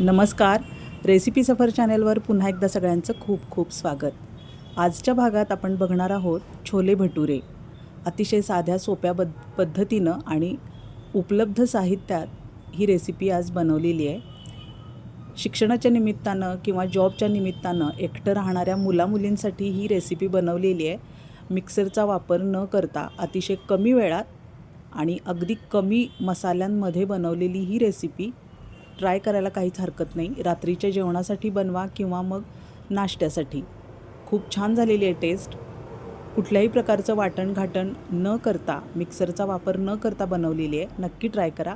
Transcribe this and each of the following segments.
नमस्कार. रेसिपी सफर चॅनेलवर पुन्हा एकदा सगळ्यांचं खूप खूप स्वागत. आजच्या भागात आपण बघणार आहोत छोले भटुरे. अतिशय साध्या सोप्या बद पद्धतीनं आणि उपलब्ध साहित्यात ही रेसिपी आज बनवलेली आहे. शिक्षणाच्या निमित्तानं किंवा जॉबच्या निमित्तानं एकटं राहणाऱ्या मुलामुलींसाठी ही रेसिपी बनवलेली आहे. मिक्सरचा वापर न करता अतिशय कमी वेळात आणि अगदी कमी मसाल्यांमध्ये बनवलेली ही रेसिपी ट्राय करायला काहीच हरकत नाही. रात्रीच्या जेवणासाठी बनवा किंवा मग नाश्त्यासाठी. खूप छान झालेली आहे टेस्ट कुठल्याही प्रकारचं वाटण घाटण न करता मिक्सरचा वापर न करता बनवलेली आहे. नक्की ट्राय करा.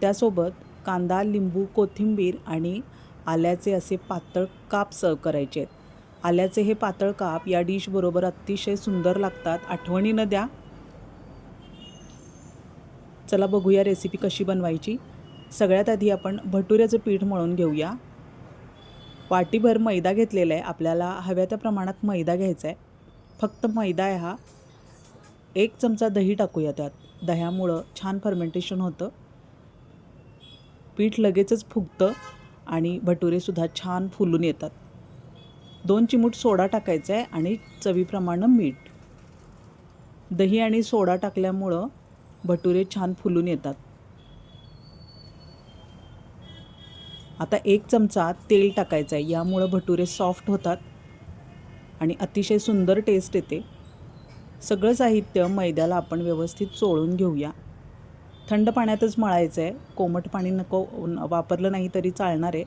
त्यासोबत कांदा लिंबू कोथिंबीर आणि आल्याचे असे पातळ काप सर्व करायचे आहेत. आल्याचे हे पातळ काप या डिशबरोबर अतिशय सुंदर लागतात. आठवणीनं द्या. चला बघूया रेसिपी कशी बनवायची. सगळ्यात आधी आपण भटुऱ्याचं पीठ मळून घेऊया. वाटीभर मैदा घेतलेला आहे. आपल्याला हव्या त्या प्रमाणात मैदा घ्यायचा आहे. फक्त मैदा आहे हा. एक चमचा दही टाकूया त्यात. दह्यामुळं छान फर्मेंटेशन होतं. पीठ लगेचच फुगतं आणि भटुरेसुद्धा छान फुलून येतात. दोन चिमूट सोडा टाकायचा आहे आणि चवीप्रमाणे मीठ. दही आणि सोडा टाकल्यामुळं भटुरे छान फुलून येतात. आता एक चमचा तेल टाकायचं आहे. यामुळं भटुरे सॉफ्ट होतात आणि अतिशय सुंदर टेस्ट येते. सगळं साहित्य मैद्याला आपण व्यवस्थित चोळून घेऊया. थंड पाण्यातच मळायचं आहे कोमट पाणी नको वापरलं नाही तरी चालणार आहे.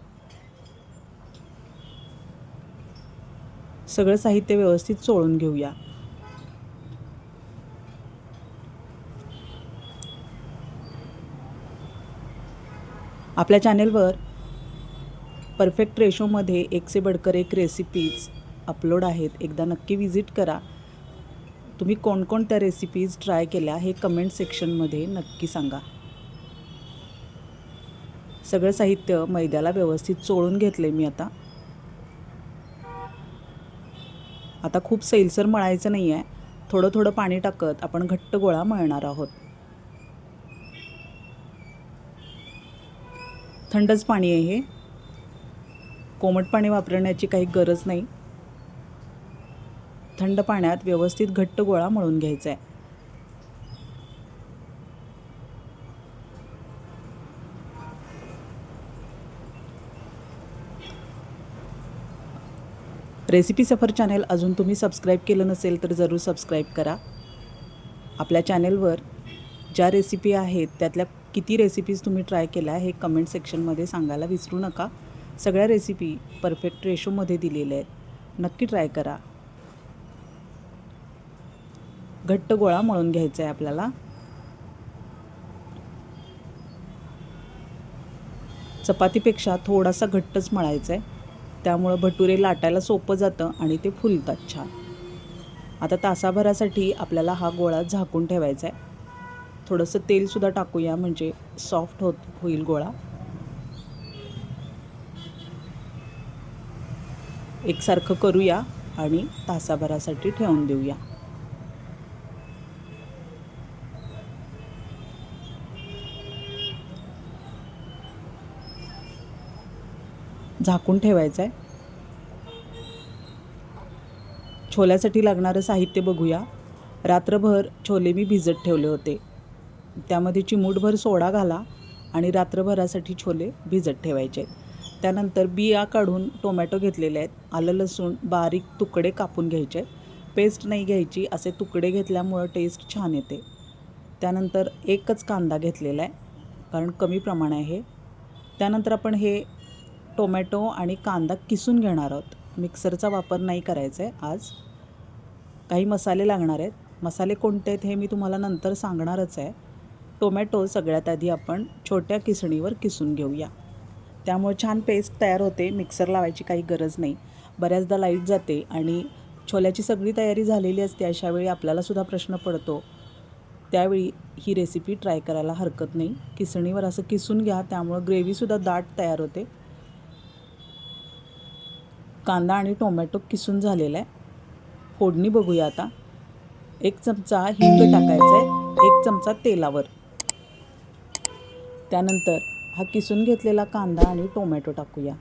सगळं साहित्य व्यवस्थित चोळून घेऊया. आपल्या चॅनेलवर परफेक्ट रेशोमध्ये एक से बडकर एक रेसिपीज अपलोड आहेत. एकदा नक्की विजिट करा. तुम्ही कोणकोणत्या रेसिपीज ट्राय केल्या हे कमेंट सेक्शनमध्ये नक्की सांगा. सगळं साहित्य मैद्याला व्यवस्थित चोळून घेतले मी आता. आता खूप सैलसर मळायचं नाही आहे थोडं थोडं पाणी टाकत आपण घट्ट गोळा मळणार आहोत. थंडच पाणी आहे हे. कोमट पाणी वापरण्याची काही गरज नाही. थंड पाण्यात व्यवस्थित घट्ट गोळा मळून घ्यायचा आहे. रेसिपी सफर चॅनेल अजून तुम्ही सबस्क्राईब केलं नसेल तर जरूर सबस्क्राईब करा. आपल्या चॅनेलवर ज्या रेसिपी आहेत त्यातल्या किती रेसिपीज तुम्ही ट्राय केल्या हे कमेंट सेक्शनमध्ये सांगायला विसरू नका. सगळ्या रेसिपी परफेक्ट रेशोमध्ये दिलेल्या आहेत. नक्की ट्राय करा. घट्ट गोळा मळून घ्यायचा आहे आपल्याला. चपातीपेक्षा थोडासा घट्टच मळायचा आहे. त्यामुळं भटुरे लाटायला सोपं जातं आणि ते फुलतात छान. आता तासाभरासाठी आपल्याला हा गोळा झाकून ठेवायचा आहे. थोडंसं तेलसुद्धा टाकूया म्हणजे सॉफ्ट होत होईल गोळा. एकसारखं करूया आणि तासाभरासाठी ठेवून देऊया. झाकून ठेवायचं आहे छोल्यासाठी लागणारं साहित्य बघूया. रात्रभर छोले मी भिजत ठेवले होते. त्यामध्ये चिमूटभर सोडा घाला आणि रात्रभरासाठी छोले भिजत ठेवायचे आहेत त्यानंतर बिया काढून टोमॅटो घेतलेले आहेत. आलं लसूण बारीक तुकडे कापून घ्यायचे पेस्ट नाही घ्यायची असे तुकडे घेतल्यामुळं टेस्ट छान येते. त्यानंतर एकच कांदा घेतलेला आहे कारण कमी प्रमाण आहे त्यानंतर आपण हे टोमॅटो आणि कांदा किसून घेणार आहोत. मिक्सरचा वापर नाही करायचा आहे आज. काही मसाले लागणार आहेत. मसाले कोणते आहेत हे मी तुम्हाला नंतर सांगणारच आहे. टोमॅटो सगळ्यात आधी आपण छोट्या किसणीवर किसून घेऊया. त्यामुळे छान पेस्ट तयार होते. मिक्सर लावायची काही गरज नाही. बऱ्याचदा लाइट जाते आणि छोल्याची सगळी तयारी झालेली असते अशावेळी आपल्यालासुद्धा प्रश्न पडतो. त्यावेळी ही रेसिपी ट्राय करायला हरकत नाही. किसणीवर असं किसून घ्या त्यामुळं ग्रेव्हीसुद्धा दाट तयार होते. कांदा आणि टोमॅटो किसून झालेला आहे. फोडणी बघूया आता. एक चमचा हिंग टाकायचा आहे. एक चमचा तेलावर. त्यानंतर हा किसून घेतलेला कांदा आणि टोमॅटो टाकूया.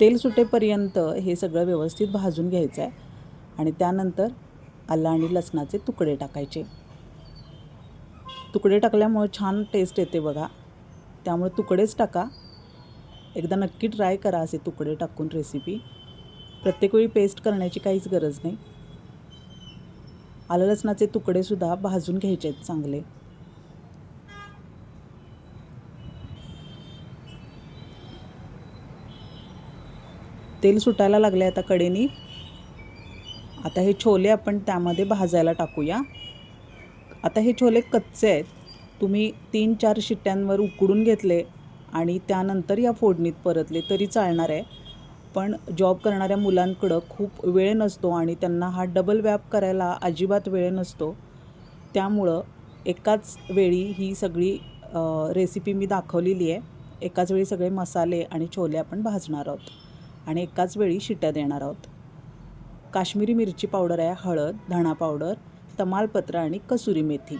तेल सुटेपर्यंत हे सगळं व्यवस्थित भाजून घ्यायचं आहे आणि त्यानंतर आलं आणि लसणाचे तुकडे टाकायचे. तुकडे टाकल्यामुळे छान टेस्ट येते बघा. त्यामुळे तुकडेच टाका. एकदा नक्की ट्राय करा असे तुकडे टाकून रेसिपी प्रत्येक वेळी पेस्ट करण्याची काहीच गरज नाही. आलं लसणाचे तुकडेसुद्धा भाजून घ्यायचे आहेत चांगले. तेल सुटायला लागलं आहे आता कडेनी आता हे छोले आपण त्यामध्ये भाजायला टाकूया. आता हे छोले कच्चे आहेत. तुम्ही तीन चार शिट्ट्यांवर उकडून घेतले आणि त्यानंतर या फोडणीत परतले तरी चालणार आहे. पण जॉब करणाऱ्या मुलांकडं खूप वेळ नसतो आणि त्यांना हा डबल व्याप करायला अजिबात वेळ नसतो. त्यामुळं एकाच वेळी ही सगळी रेसिपी मी दाखवलेली आहे. एकाच वेळी सगळे मसाले आणि छोले आपण भाजणार आहोत. आणि एकाच वेळी शिट्या देणार आहोत. काश्मीरी मिरची पावडर आहे हळद धणा पावडर तमालपत्र आणि कसुरी मेथी.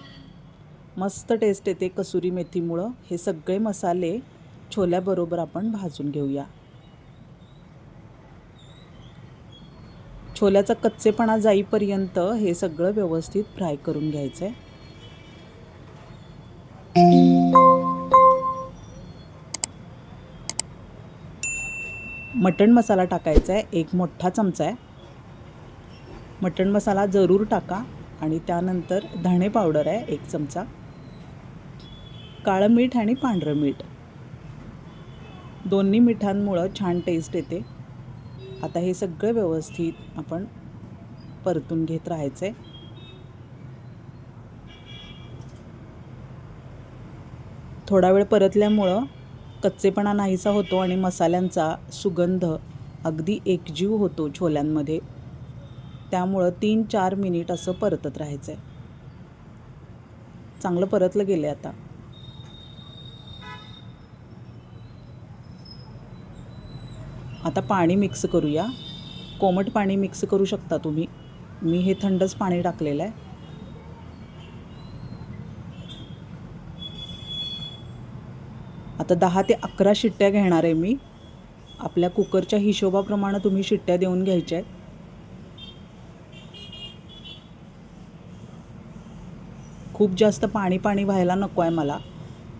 मस्त टेस्ट येते कसुरी मेथीमुळं. हे सगळे मसाले छोल्याबरोबर आपण भाजून घेऊया. छोल्याचा कच्चेपणा जाईपर्यंत हे सगळं व्यवस्थित फ्राय करून घ्यायचं आहे मटण मसाला टाकायचा आहे एक मोठा चमचा आहे. मटण मसाला जरूर टाका आणि त्यानंतर धणे पावडर आहे एक चमचा. काळं मीठ आणि पांढरं मीठ. दोन्ही मिठांमुळं छान टेस्ट येते. आता हे सगळं व्यवस्थित आपण परतून घेत राहायचं आहे थोडा वेळ परतल्यामुळं कच्चेपणा नाहीसा होतो आणि मसाल्यांचा सुगंध अगदी एकजीव होतो छोल्यांमध्ये. त्यामुळं तीन चार मिनिट असं परतत राहायचं आहे चांगलं परतलं गेलं आता. आता पाणी मिक्स करूया. कोमट पाणी मिक्स करू शकता तुम्ही. मी हे थंडच पाणी टाकलेलं आहे. आता दहा ते अकरा शिट्ट्या घेणार आहे मी. आपल्या कुकरच्या हिशोबाप्रमाणे तुम्ही शिट्ट्या देऊन घ्यायच्या आहेत. खूप जास्त पाणी पाणी व्हायला नको आहे मला.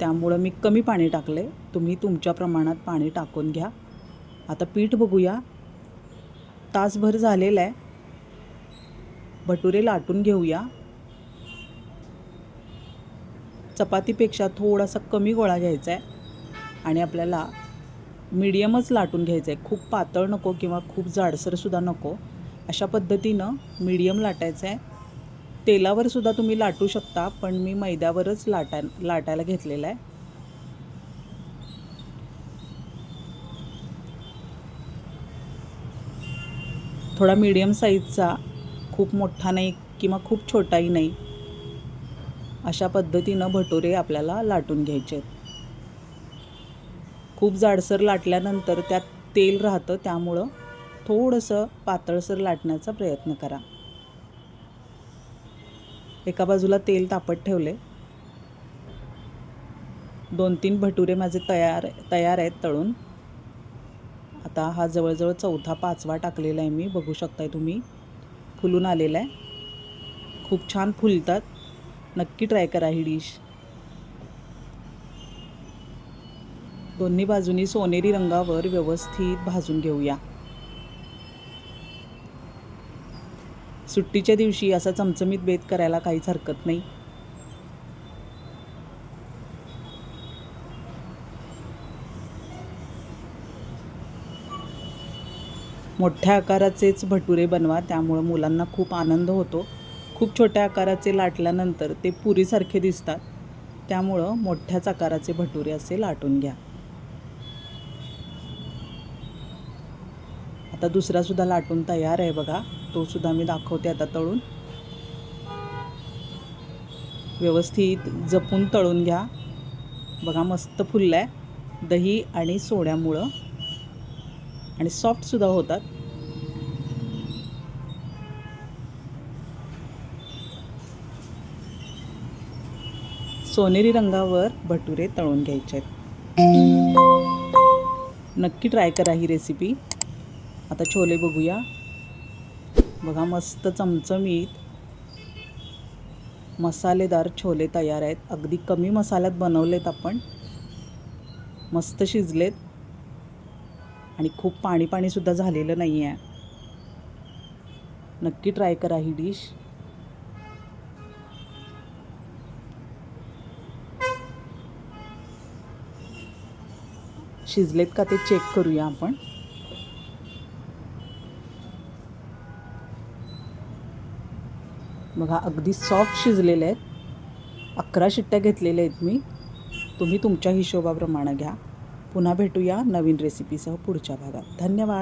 त्यामुळं मी कमी पाणी टाकले तुम्ही तुमच्या प्रमाणात पाणी टाकून घ्या. आता पीठ बघूया. तासभर झालेलं आहे. भटुरे लाटून घेऊया. चपातीपेक्षा थोडासा कमी गोळा घ्यायचा आहे. आणि आपल्याला मीडियमच लाटून घ्यायचं आहे खूप पातळ नको किंवा खूप जाडसरसुद्धा नको. अशा पद्धतीनं मीडियम लाटायचं आहे तेलावरसुद्धा तुम्ही लाटू शकता पण मी मैद्यावरच लाटा लाटायला घेतलेला आहे. थोडा मीडियम साईजचा खूप मोठा नाही किंवा खूप छोटाही नाही अशा पद्धतीनं भटुरे आपल्याला लाटून घ्यायचे आहेत खूप जाडसर लाटल्यानंतर त्यात तेल राहतं त्यामुळं थोडंसं पातळसर लाटण्याचा प्रयत्न करा. एका बाजूला तेल तापत ठेवले. दोन तीन भटुरे माझे तयार तयार आहेत तळून. आता हा जवळजवळ चौथा पाचवा टाकलेला आहे मी. बघू शकताय तुम्ही. फुलून आलेला आहे. खूप छान फुलतात. नक्की ट्राय करा ही डिश. दोन्ही बाजूनी सोनेरी रंगावर व्यवस्थित भाजून घेऊया. सुट्टीच्या दिवशी असा चमचमीत बेत करायला काहीच हरकत नाही. मोठ्या आकाराचेच भटुरे बनवा त्यामुळं मुलांना खूप आनंद होतो. खूप छोट्या आकाराचे लाटल्यानंतर ते पुरीसारखे दिसतात. त्यामुळं मोठ्याच आकाराचे भटुरे असे लाटून घ्या. आता दुसरासुद्धा लाटून तयार आहे बघा. तो सुद्धा मी दाखवते आता तळून. व्यवस्थित जपून तळून घ्या. बघा मस्त फुललं आहे दही आणि सोड्यामुळं. आणि सॉफ्टसुद्धा होतात. सोनेरी रंगावर भटुरे तळून घ्यायचे आहेत नक्की ट्राय करा ही रेसिपी आता छोले बघूया. बघा मस्त चमचमीत मसालेदार छोले तयार आहेत. अगदी कमी मसाल्यात बनवलेत आपण. मस्त शिजलेत. आणि खूप पाणी पाणीसुद्धा झालेलं नाही आहे नक्की ट्राय करा ही डिश. शिजलेत का ते चेक करूया आपण. बघा अगदी सॉफ्ट शिजलेले आहेत. अकरा शिट्ट्या घेतलेल्या आहेत मी. तुम्ही तुमच्या हिशोबाप्रमाणे घ्या. पुन्हा भेटूया नवीन रेसिपीसह पुढच्या भागात. धन्यवाद.